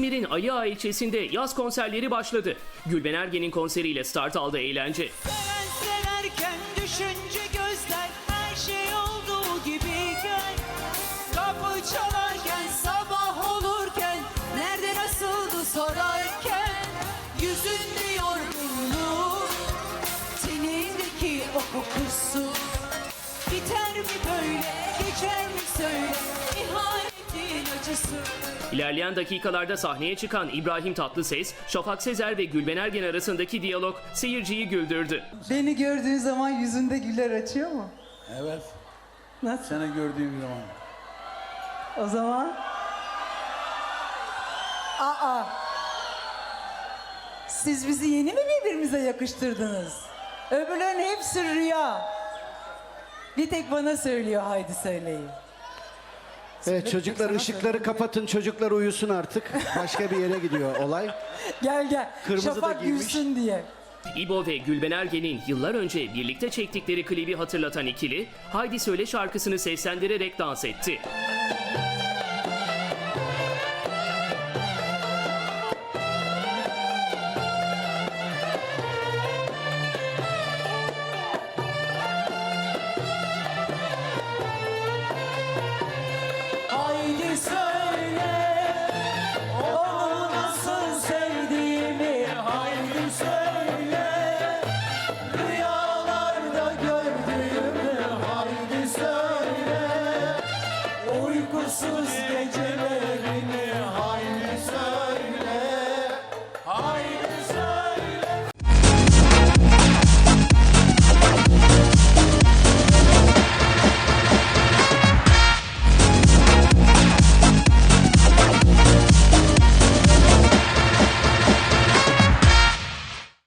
İzmir'in Ali Ağa ilçesinde yaz konserleri başladı. Gülben Ergen'in konseriyle start aldı eğlence. Seven düşünce gözler her şey olduğu gibi gel Kapı çalarken sabah olurken nerede nasıldı sorarken Yüzünde yorgunluğu tenindeki o kokusu Biter mi böyle geçer mi söyle ihanetin acısı İlerleyen dakikalarda sahneye çıkan İbrahim Tatlıses, Şafak Sezer ve Gülben Ergen arasındaki diyalog seyirciyi güldürdü. Beni gördüğün zaman yüzünde güller açıyor mu? Evet. Nasıl? Seni gördüğüm zaman. O zaman? Aa! Siz bizi yeni mi birbirimize yakıştırdınız? Öbürlerin hepsi rüya. Bir tek bana söylüyor haydi söyleyin. Evet çocuklar ışıkları kapatın çocuklar uyusun artık. Başka bir yere gidiyor olay. Gel gel. Kırmızı da Şafak giymiş. gülsün diye. İbo ve Gülben Ergen'in yıllar önce birlikte çektikleri klibi hatırlatan ikili, Haydi Söyle şarkısını seslendirerek dans etti.